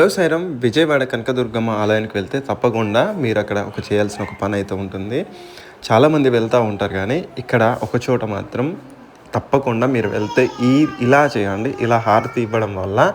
Hello సైరం Vijayawada Kanakadurgamma ఆలయానికి వెళ్తే తప్పకుండా మీరు అక్కడ ఒక చేయాల్సిన ఒక పని అయితే ఉంటుంది. చాలామంది వెళ్తూ ఉంటారు కానీ ఇక్కడ ఒక చోట మాత్రం తప్పకుండా మీరు వెళ్తే ఈ ఇలా చేయండి. ఇలా హారతి ఇవ్వడం వల్ల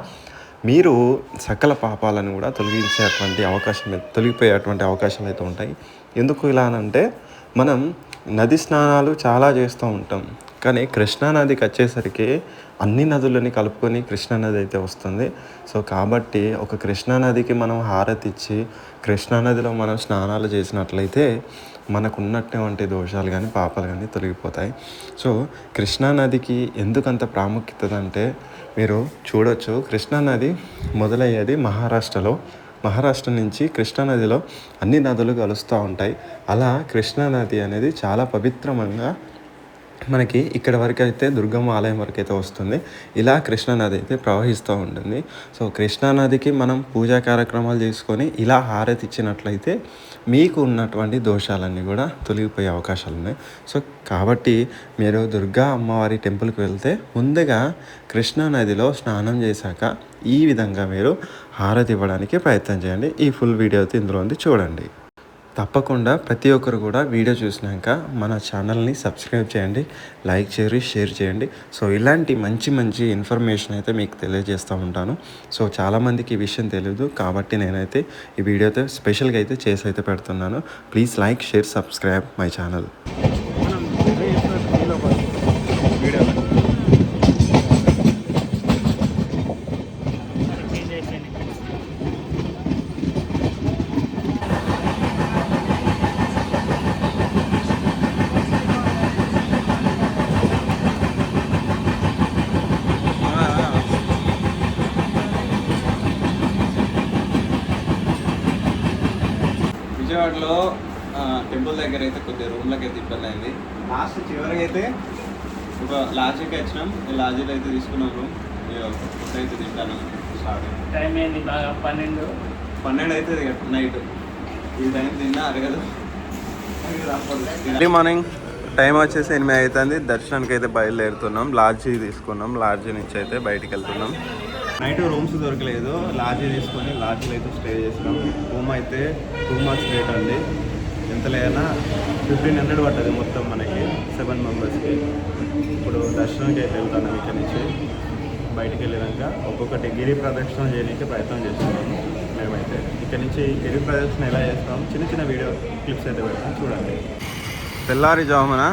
మీరు సకల పాపాలను కూడా తొలగించేటువంటి అవకాశం అయితే- తొలగిపోయేటువంటి అవకాశాలు అయితే ఉంటాయి. ఎందుకు ఇలా అంటే మనం నది స్నానాలు చాలా చేస్తూ ఉంటాం. కానీ కృష్ణానదికి వచ్చేసరికి అన్ని నదులని కలుపుకొని కృష్ణానది అయితే వస్తుంది. సో కాబట్టి ఒక కృష్ణానదికి మనం హారతి ఇచ్చి కృష్ణానదిలో మనం స్నానాలు చేసినట్లయితే మనకు ఉన్నటువంటి దోషాలు కానీ పాపాలు కానీ తొలగిపోతాయి. సో కృష్ణానదికి ఎందుకంత ప్రాముఖ్యత అంటే మీరు చూడొచ్చు కృష్ణానది మొదలయ్యేది మహారాష్ట్రలో. మహారాష్ట్ర నుంచి కృష్ణానదిలో అన్ని నదులు కలుస్తూ ఉంటాయి. అలా కృష్ణానది అనేది చాలా పవిత్రమంగా మనకి ఇక్కడ వరకు అయితే దుర్గమ్మ ఆలయం వరకు అయితే వస్తుంది. ఇలా కృష్ణానది అయితే ప్రవహిస్తూ ఉంటుంది. సో కృష్ణానదికి మనం పూజా కార్యక్రమాలు చేసుకొని ఇలా హారతి ఇచ్చినట్లయితే మీకు ఉన్నటువంటి దోషాలన్నీ కూడా తొలగిపోయే అవకాశాలు ఉన్నాయి. సో కాబట్టి మీరు దుర్గా అమ్మవారి టెంపుల్కి వెళ్తే ముందుగా కృష్ణానదిలో స్నానం చేశాక ఈ విధంగా మీరు హారతి ఇవ్వడానికి ప్రయత్నం చేయండి. ఈ ఫుల్ వీడియో అయితే ఇందులో ఉంది. చూడండి. తప్పకుండా ప్రతి ఒక్కరు కూడా వీడియో చూసినాక మన ఛానల్ని సబ్స్క్రైబ్ చేయండి లైక్ చేయండి షేర్ చేయండి. సో ఇలాంటి మంచి మంచి ఇన్ఫర్మేషన్ అయితే మీకు తెలియజేస్తూ ఉంటాను. సో చాలామందికి ఈ విషయం తెలియదు కాబట్టి నేనైతే ఈ వీడియోతో స్పెషల్గా అయితే చేసి అయితే పెడుతున్నాను. Please like share subscribe my channel. విజయవాడలో ఆ, టెంపుల్ దగ్గర అయితే కొద్దిగా రూమ్లకి అయితే ఇబ్బంది అయింది. లాస్ట్ చివరికి అయితే ఒక లాడ్జికి వచ్చినాం ఈ లాడ్జీలో అయితే తీసుకున్నాం రూమ్ ఫుడ్ అయితే తింటాను. స్టార్ట్. టైం ఏంది బాగా పన్నెండు? పన్నెండు అవుతుంది నైట్. ఈ టైం తిన్నా అరగదు. ఎర్లీ మార్నింగ్ టైం వచ్చేసి ఎనిమిది అవుతుంది. దర్శనానికి అయితే బయలుదేరుతున్నాం. లాడ్జీ తీసుకున్నాం. లాడ్జీ నుంచి అయితే బయటికి వెళ్తున్నాం నైట్ రూమ్స్ దొరకలేదు. లాడ్జ్ తీసుకొని లాడ్జ్లో అయితే స్టే చేసినాం. రూమ్ అయితే టూ మంత్స్ రేట్ అండి. ఎంత లేదన్నా ఫిఫ్టీన్ హండ్రెడ్ పట్టదు మొత్తం మనకి సెవెన్ మెంబర్స్కి. ఇప్పుడు దర్శనానికి అయితే వెళ్తాను ఇక్కడ నుంచి. బయటికి వెళ్ళినాక ఒక్కొక్కటి గిరి ప్రదక్షిణ చేయడానికి ప్రయత్నం చేస్తున్నాము మేమైతే. ఇక్కడ నుంచి గిరి ప్రదక్షిణ ఎలా చేస్తాం? చిన్న చిన్న వీడియో క్లిప్స్ అయితే పెడతాం. చూడండి. తెల్లారిజామున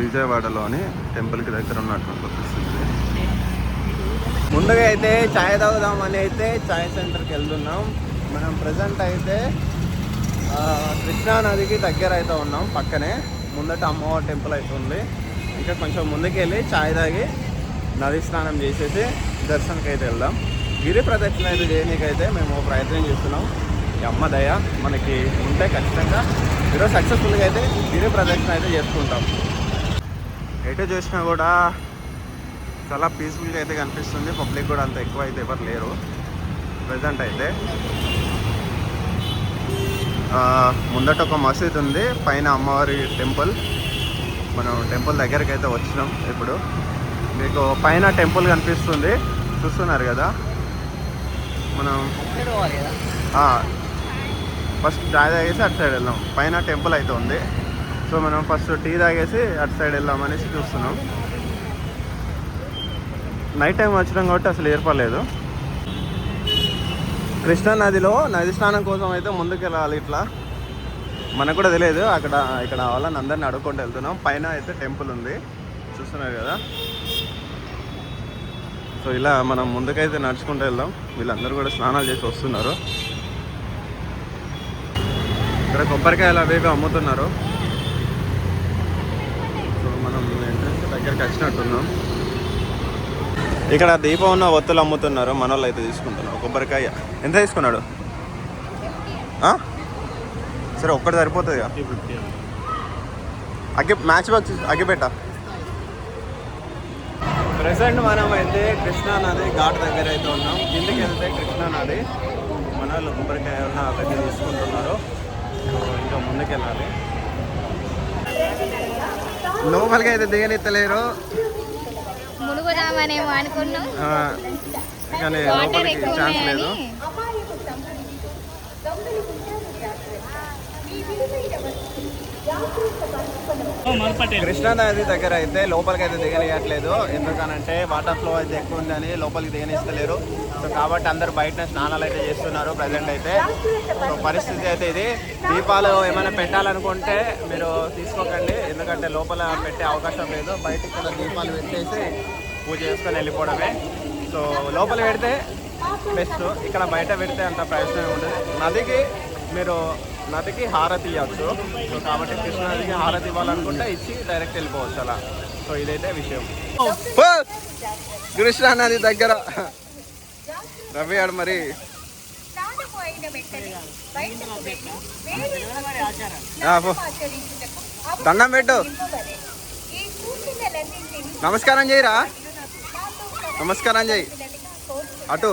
విజయవాడలోని టెంపుల్కి దగ్గర ఉన్నట్టు ముందుగా అయితే ఛాయ్ తాగుదాం అని అయితే ఛాయ్ సెంటర్కి వెళ్తున్నాం. మనం ప్రజెంట్ అయితే కృష్ణా నదికి దగ్గర అయితే ఉన్నాం పక్కనే. ముందట అమ్మవారి టెంపుల్ అయితే ఉంది. ఇంకా కొంచెం ముందుకు వెళ్ళి ఛాయ్ తాగి నది స్నానం చేసేసి దర్శనకి అయితే వెళ్దాం. గిరి ప్రదక్షిణ అయితే చేయడానికైతే మేము ప్రయత్నం చేస్తున్నాం. అమ్మ దయ మనకి ఉంటే ఖచ్చితంగా ఈరోజు సక్సెస్ఫుల్గా అయితే గిరి ప్రదక్షిణ అయితే చేసుకుంటాం. ఎటు చూసినా కూడా చాలా పీస్ఫుల్గా అయితే కనిపిస్తుంది. పబ్లిక్ కూడా అంత ఎక్కువ అయితే ఎవరు లేరు. ప్రజెంట్ అయితే. ముందట ఒక మసీద్ ఉంది. పైన అమ్మవారి టెంపుల్ మనం టెంపుల్ దగ్గరికి అయితే వచ్చినాం ఇప్పుడు. మీకు పైన టెంపుల్ కనిపిస్తుంది. చూస్తున్నారు కదా? మనం ఫస్ట్ చాయ్ తాగేసి అటు సైడ్ వెళ్దాం. పైన టెంపుల్ అయితే ఉంది. సో మనం ఫస్ట్ టీ తాగేసి అటు సైడ్ వెళ్దాం అనేసి చూస్తున్నాం. నైట్ టైం వచ్చినాం కాబట్టి అసలు ఏర్పడలేదు. కృష్ణా నదిలో నది స్నానం కోసం అయితే ముందుకు వెళ్ళాలి ఇట్లా. మనకు కూడా తెలియదు అక్కడ ఇక్కడ వాళ్ళని అందరిని అడుక్కుంటూ వెళ్తున్నాం. పైన అయితే టెంపుల్ ఉంది. చూస్తున్నారు కదా? సో ఇలా మనం ముందుకైతే నడుచుకుంటూ వెళ్దాం. వీళ్ళందరూ కూడా స్నానాలు చేసి వస్తున్నారు. ఇక్కడ కొబ్బరికాయలు అవి ఇవి అమ్ముతున్నారు. సో మనం ఎంట్రన్స్ దగ్గరికి వచ్చినట్టున్నాం. ఇక్కడ దీపం ఉన్న ఒత్తులు అమ్ముతున్నారు మన వాళ్ళు అయితే తీసుకుంటున్నారు. కొబ్బరికాయ. ఎంత తీసుకున్నాడు? సరే ఒక్కటి సరిపోతుంది అగ్గి మ్యాచ్ బాక్స్ అగ్గిపెట్ట ప్రెసెంట్ మనం అయితే కృష్ణా నది ఘాట్ దగ్గర అయితే ఉన్నాం. కిందికి వెళ్తే కృష్ణా నది. మన వాళ్ళు కొబ్బరికాయ ఉన్న అవన్నీ తీసుకుంటున్నారు. ఇంకా ముందుకెళ్ళాలి. లోపలికి అయితే దిగనిత్తలేరు. మునుగుదామనేమో అనుకున్నాం. కానీ లోపలికి ఛాన్స్ లేదు. నది దగ్గర అయితే లోపలికి అయితే దిగనియట్లేదు. ఎందుకనంటే వాటర్ ఫ్లో అయితే ఎక్కువ ఉందని లోపలికి దిగనిస్తలేరు. సో కాబట్టి అందరు బయట స్నానాలు అయితే చేస్తున్నారు ప్రజెంట్ అయితే. సో పరిస్థితి అయితే ఇది. దీపాలు ఏమైనా పెట్టాలనుకుంటే మీరు తీసుకోకండి. ఎందుకంటే లోపల పెట్టే అవకాశం లేదు. బయట ఇక్కడ దీపాలు పెట్టేసి పూజ చేసుకొని వెళ్ళిపోవడమే. సో లోపల పెడితే బెస్ట్ ఇక్కడ బయట పెడితే అంత ప్రయోజనం ఉండదు. నదికి మీరు నదికి హారతి ఇవ్వచ్చు సో కాబట్టి కృష్ణ నదికి హారతి ఇవ్వాలనుకుంటే ఇచ్చి డైరెక్ట్ వెళ్ళిపోవచ్చు అలా. సో ఇదైతే విషయం. కృష్ణా నది దగ్గర రవి ఆడు మరి దండం పెట్టు. నమస్కారం చేయరా? నమస్కారం చేయి. అటు.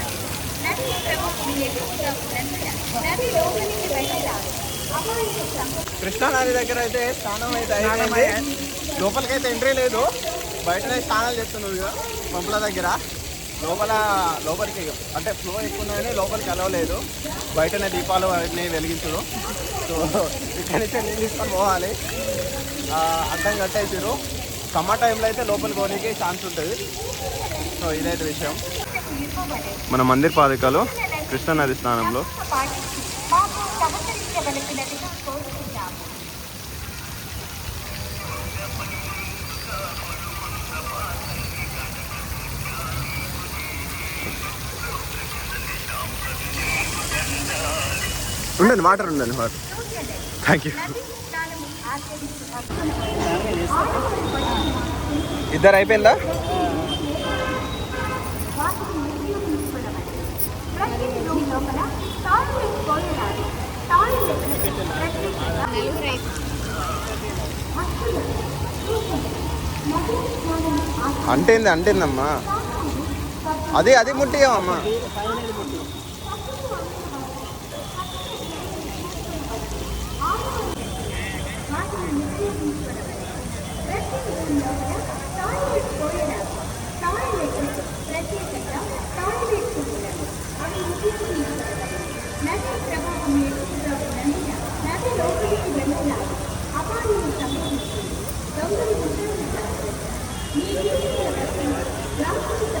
స్నానం ఆచరించినప్పుడు శాంపులు ప్రభువు వాడతారు శాంపులు ప్రభువు అమితమైన శరీర శరీరం నది లోపలికి వెళ్ళరాదు అమాయకు సంపద కృష్ణా నది దగ్గర అయితే స్నానం అయితే లోపలికి అయితే ఎంట్రీ లేదు. బయటనే స్నానాలు చేస్తున్నారు ఇక పంపుల దగ్గర. లోపల లోపలికి అంటే ఫ్లో ఎక్కువ ఉన్నాయని లోపలికి అలవలేదు బయటనే దీపాలు వాటిని వెలిగించరు సో ఇక్కడి నుంచి నీళ్ళు తీసుకొని పోవాలి. అడ్డం కట్టేసారు సమ్మర్ టైంలో అయితే లోపలికి పోనీకి ఛాన్స్ ఉంటుంది. సో ఇదైతే విషయం. మన మందిర్ పాదికలో కృష్ణానది స్నానంలో. ఉండండి వాటర్ ఉండండి వాటర్. థ్యాంక్ యూ ఇద్దరు అయిపోయిందా? అంటేంది అంటేందమ్మా అది అది ముట్టియమ్మా టాయిలెట్ పోయరాదు Thank you.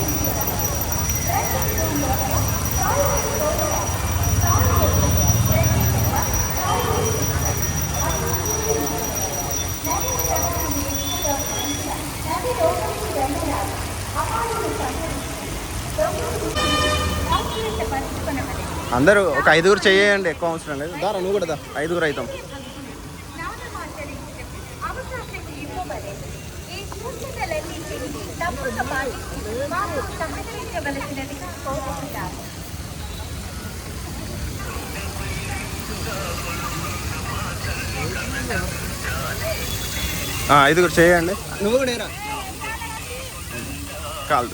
అందరూ ఒక ఐదుగురు చేయండి ఎక్కువ అవసరం లేదు. దారా నువ్వు కూడా దా. ఐదుగురు అవుతాం. ఐదుగురు చేయండి నువ్వు కూడా కాదు.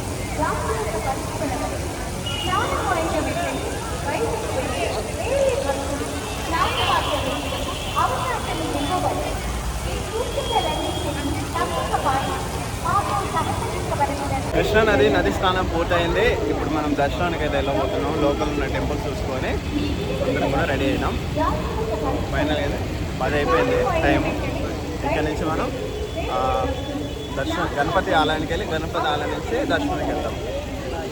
కృష్ణా నది నది స్నానం పూర్తయింది. ఇప్పుడు మనం దర్శనానికి అయితే వెళ్ళబోతున్నాం. లోకల్ ఉన్న టెంపుల్ చూసుకొని అందరం కూడా రెడీ అయినాం. ఫైనల్ అయితే పది అయిపోయింది. టైం ఇక్కడ నుంచి మనం దర్శనం గణపతి ఆలయానికి వెళ్ళి గణపతి ఆలయం నుంచి దర్శనానికి వెళ్తాం.